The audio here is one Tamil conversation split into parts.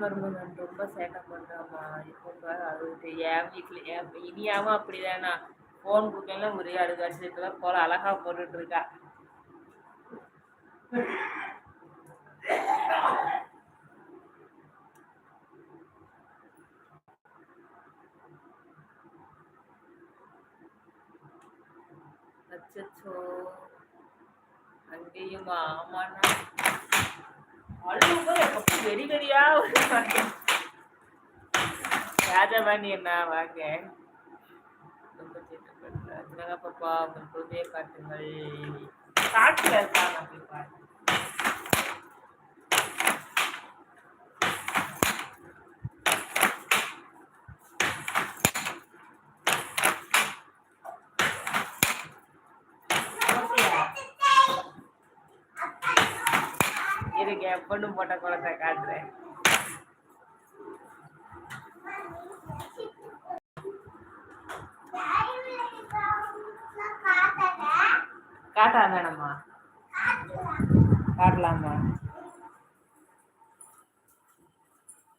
மருமகன் ரொம்ப சேட்டை பண்றாம்மா இப்போ பாரு அழுதுட்டு என் வீட்டில் என் இனியாவும் அப்படிதானா? ஃபோன் கொடுக்கலாம் ஒரே அழுது அடிச்சதுக்கெல்லாம் போல அழகா போட்டுட்டு இருக்கா. அச்சச்சோ. அங்கேயும்? ஆமாண்ணா. அழுவ வெடி வெடியா ராஜபாணி என்ன வாங்க. பாப்பா உங்கள் குழந்தையை காட்டுங்கள் காட்டுல இருக்காங்க அப்படி பாருங்க. இருங்க என் பொண்ணு போட்ட குளத்தை காட்டுறேன். காட்டா வேணாமா காட்டலாமா?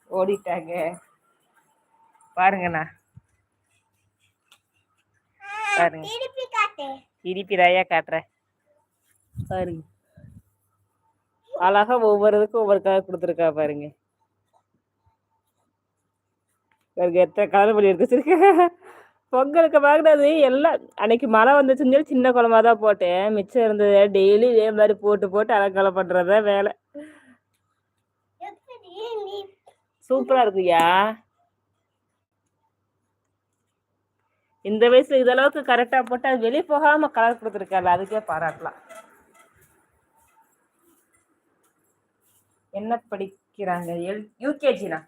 ஓடிட்டாங்க. பாருங்கண்ணா. பாருங்க. திருப்பி ராயா காட்டுறேன். பாருங்க. அழகா ஒவ்வொரு இதுக்கும் ஒவ்வொரு கலர் கொடுத்துருக்கா பாருங்க. பாருங்க எத்தனை கலர் பண்ணி இருக்கு பொங்கலுக்கு வாங்கினது எல்லாம் அன்னைக்கு மழை வந்துச்சுன்னு சொல்லி சின்ன குழம்பா தான் போட்டேன். மிச்சம் இருந்தது டெய்லி இதே மாதிரி போட்டு போட்டு அலங்கலை பண்ணுறதா வேலை. சூப்பரா இருக்குயா இந்த வயசுல இதளவுக்கு கரெக்டா போட்டு அது வெளியே போகாம கலர் கொடுத்துருக்காரு அதுக்கே பாராட்டலாம். என்ன படிக்கிறாங்க? எல் யூகேஜினா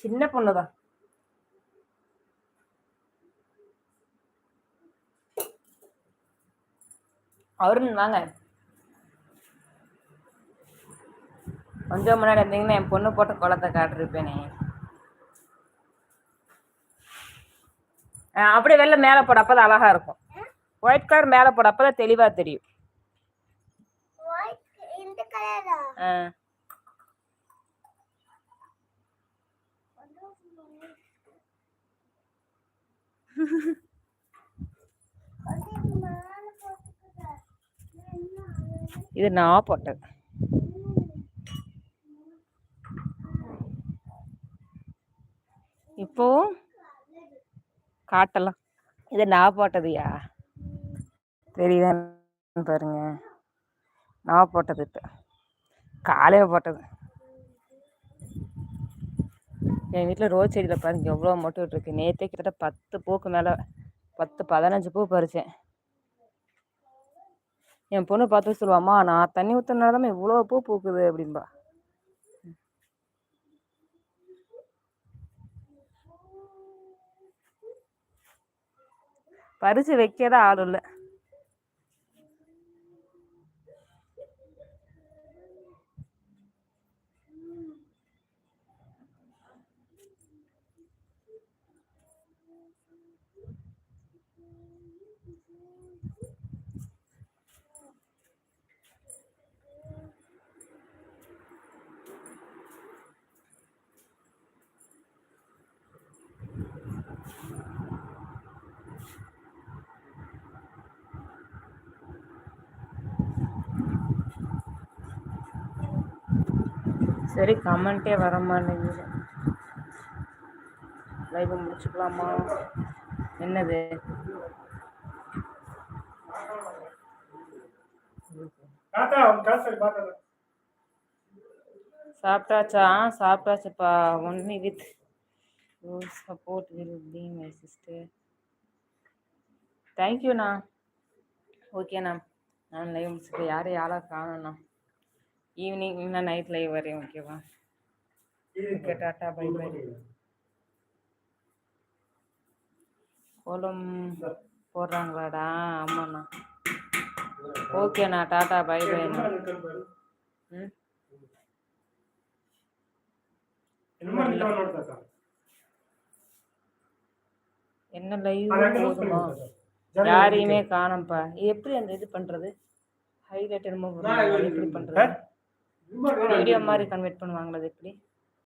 சின்ன பொண்ணுதான் அவரு வாங்க. கொஞ்சம் முன்னாடி இருந்தீங்கன்னா என் பொண்ணு போட்ட குளத்தை காட்டிருப்பேனே. அப்படியே வெள்ளை மேலே போட அப்பதான் அழகா இருக்கும். ஒயிட் கலர் மேலே போட அப்பதான் தெளிவா தெரியும். ஆ, இது நான் போட்டது இப்போ காட்டலாம். இது நான் போட்டதுயா? தெரியுதா பாருங்க. நான் போட்டது இப்போ. காலையில் போட்டது. என் வீட்டில் ரோஸ் செடியில் பாருங்க எவ்வளோ மொட்டு விட்டுருக்கு. நேற்றே கிட்டத்தட்ட பத்து பூக்கு மேலே பத்து பதினஞ்சு பூ பறிச்சேன். என் பொண்ணு பார்த்து சொல்லுவாம்மா நான் தண்ணி ஊற்றுனால தான் இவ்வளோ பூ பூக்குது அப்படின்பா. பறித்து வைக்கதான் ஆள் இல்லை. சரி கமெண்ட்டே வர மாட்டேங்குது. லைவ் முடிச்சுக்கலாமா? என்னது? சாப்பிட்டாச்சா? சாப்பிட்டாச்சுப்பா. Only with support will be my sister தேங்க்யூண்ணா ஓகேண்ணா நான் லைவ் முடிச்சுட்டு யாரையும் யாராக காணோண்ணா ஈவினிங் இன்னும் நைட் லைவ் வரேன் ஓகேவா ஓகே டாட்டா பை பை கோலம் போடுறாங்களாடா? ஆமாண்ணா. ஓகேண்ணா டாட்டா பை பைண்ணா ம்? என்ன லைவ் போதுமா? யாரையுமே காணோம்ப்பா. எப்படி அந்த இது பண்றது? ஹைலைட் என்னமோ எப்படி பண்றது? வீடியோ மாதிரி கன்வெர்ட் பண்ணுவாங்களா அது எப்படி?